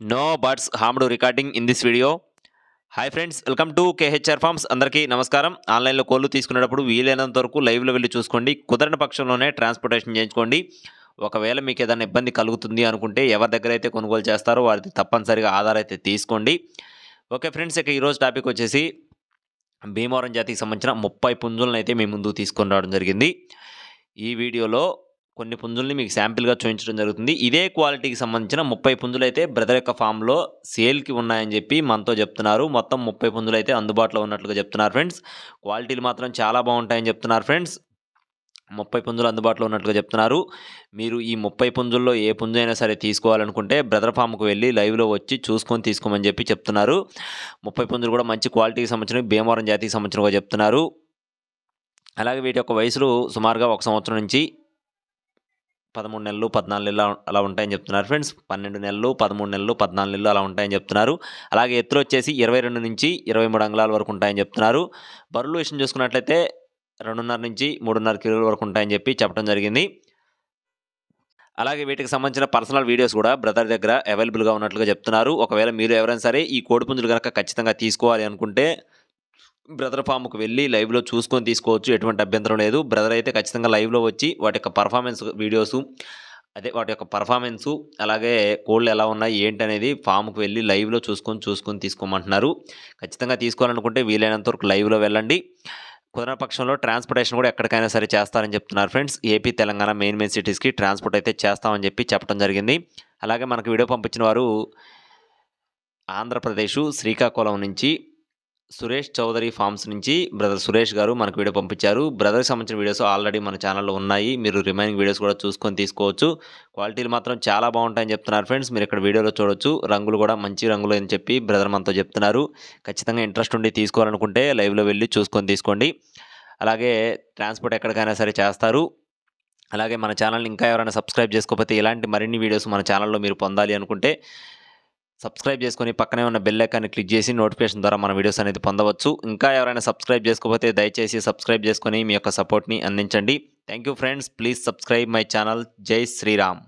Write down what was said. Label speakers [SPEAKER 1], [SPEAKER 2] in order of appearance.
[SPEAKER 1] No birds harmed recording in this video hi friends welcome to KHR farms అందరికీ నమస్కారం. ఆన్లైన్లో కోళ్ళు తీసుకునేటప్పుడు వీలైనంత వరకు లైవ్లో వెళ్ళి చూసుకోండి. కుదరని పక్షంలోనే ట్రాన్స్పోర్టేషన్ చేయించుకోండి. ఒకవేళ మీకు ఏదైనా ఇబ్బంది కలుగుతుంది అనుకుంటే ఎవరి దగ్గర అయితే కొనుగోలు చేస్తారో వారికి తప్పనిసరిగా ఆధార్ అయితే తీసుకోండి. ఓకే ఫ్రెండ్స్ ఇక ఈరోజు టాపిక్ వచ్చేసి భీమవరం జాతికి సంబంధించిన ముప్పై పుంజులను అయితే మీ ముందు తీసుకొని రావడం జరిగింది. ఈ వీడియోలో కొన్ని పుంజుల్ని మీకు శాంపిల్గా చూపించడం జరుగుతుంది. ఇదే క్వాలిటీకి సంబంధించిన ముప్పై పుంజులు అయితే బ్రదర్ యొక్క ఫామ్లో సేల్కి ఉన్నాయని చెప్పి మనతో చెప్తున్నారు. మొత్తం ముప్పై పుంజులు అయితే అందుబాటులో ఉన్నట్లుగా చెప్తున్నారు ఫ్రెండ్స్. క్వాలిటీలు మాత్రం చాలా బాగుంటాయని చెప్తున్నారు ఫ్రెండ్స్. ముప్పై పుంజులు అందుబాటులో ఉన్నట్లుగా చెప్తున్నారు. మీరు ఈ ముప్పై పుంజుల్లో ఏ పుంజు అయినా సరే తీసుకోవాలనుకుంటే బ్రదర్ ఫామ్కి వెళ్ళి లైవ్లో వచ్చి చూసుకొని తీసుకోమని చెప్పి చెప్తున్నారు. ముప్పై పుంజులు కూడా మంచి క్వాలిటీకి సంబంధించిన భీమవరం జాతికి సంబంధించినగా చెప్తున్నారు. అలాగే వీటి యొక్క వయసులు సుమారుగా ఒక సంవత్సరం నుంచి పదమూడు నెలలు పద్నాలుగు నెలలు అలా ఉంటాయని చెప్తున్నారు ఫ్రెండ్స్. పన్నెండు నెలలు పదమూడు నెలలు పద్నాలుగు నెలలు అలా ఉంటాయని చెప్తున్నారు. అలాగే ఎత్తులు వచ్చేసి ఇరవై రెండు నుంచి ఇరవై మూడు అంగుళాల వరకు ఉంటాయని చెప్తున్నారు. బరువులు విషయం చూసుకున్నట్లయితే రెండున్నర నుంచి మూడున్నర కిలోల వరకు ఉంటాయని చెప్పి చెప్పడం జరిగింది. అలాగే వీటికి సంబంధించిన పర్సనల్ వీడియోస్ కూడా బ్రదర్ దగ్గర అవైలబుల్గా ఉన్నట్లుగా చెప్తున్నారు. ఒకవేళ మీరు ఎవరైనా సరే ఈ కోడిపుంజులు కనుక ఖచ్చితంగా తీసుకోవాలి అనుకుంటే బ్రదర్ ఫామ్కు వెళ్ళి లైవ్లో చూసుకొని తీసుకోవచ్చు ఎటువంటి అభ్యంతరం లేదు. బ్రదర్ అయితే ఖచ్చితంగా లైవ్లో వచ్చి వాటి యొక్క పర్ఫార్మెన్స్ వీడియోసు అదే వాటి యొక్క పర్ఫార్మెన్సు అలాగే కోళ్ళు ఎలా ఉన్నాయి ఏంటి అనేది ఫామ్కి వెళ్ళి లైవ్లో చూసుకొని చూసుకొని తీసుకోమంటున్నారు. ఖచ్చితంగా తీసుకోవాలనుకుంటే వీలైనంత వరకు లైవ్లో వెళ్ళండి. కుదరని పక్షంలో ట్రాన్స్పోర్టేషన్ కూడా ఎక్కడికైనా సరే చేస్తారని చెప్తున్నారు friends. AP Telangana main main సిటీస్కి transport అయితే చేస్తామని చెప్పి చెప్పడం జరిగింది. అలాగే మనకు వీడియో పంపించిన వారు ఆంధ్రప్రదేశ్ శ్రీకాకుళం నుంచి సురేష్ చౌదరి ఫార్మ్స్ నుంచి బ్రదర్ సురేష్ గారు మనకు వీడియో పంపించారు. బ్రదర్కి సంబంధించిన వీడియోస్ ఆల్రెడీ మన ఛానల్లో ఉన్నాయి. మీరు రిమైనింగ్ వీడియోస్ కూడా చూసుకొని తీసుకోవచ్చు. క్వాలిటీలు మాత్రం చాలా బాగుంటాయని చెప్తున్నారు ఫ్రెండ్స్. మీరు ఇక్కడ వీడియోలో చూడొచ్చు. రంగులు కూడా మంచి రంగులు అని చెప్పి బ్రదర్ మనతో చెప్తున్నారు. ఖచ్చితంగా ఇంట్రెస్ట్ ఉండి తీసుకోవాలనుకుంటే లైవ్లో వెళ్ళి చూసుకొని తీసుకోండి. అలాగే ట్రాన్స్పోర్ట్ ఎక్కడికైనా సరే చేస్తారు. అలాగే మన ఛానల్ని ఇంకా ఎవరైనా సబ్స్క్రైబ్ చేసుకోకపోతే ఇలాంటి మరిన్ని వీడియోస్ మన ఛానల్లో మీరు పొందాలి అనుకుంటే సబ్స్క్రైబ్ చేసుకొని పక్కనే ఉన్న బెల్ ఐకాన్ని క్లిక్ చేసి నోటిఫికేషన్ ద్వారా మన వీడియోస్ అనేది పొందవచ్చు. ఇంకా ఎవరైనా సబ్స్క్రైబ్ చేసుకోకపోతే దయచేసి సబ్స్క్రైబ్ చేసుకొని మీ యొక్క సపోర్ట్ని అందించండి. Thank you friends please subscribe my channel జై శ్రీరామ్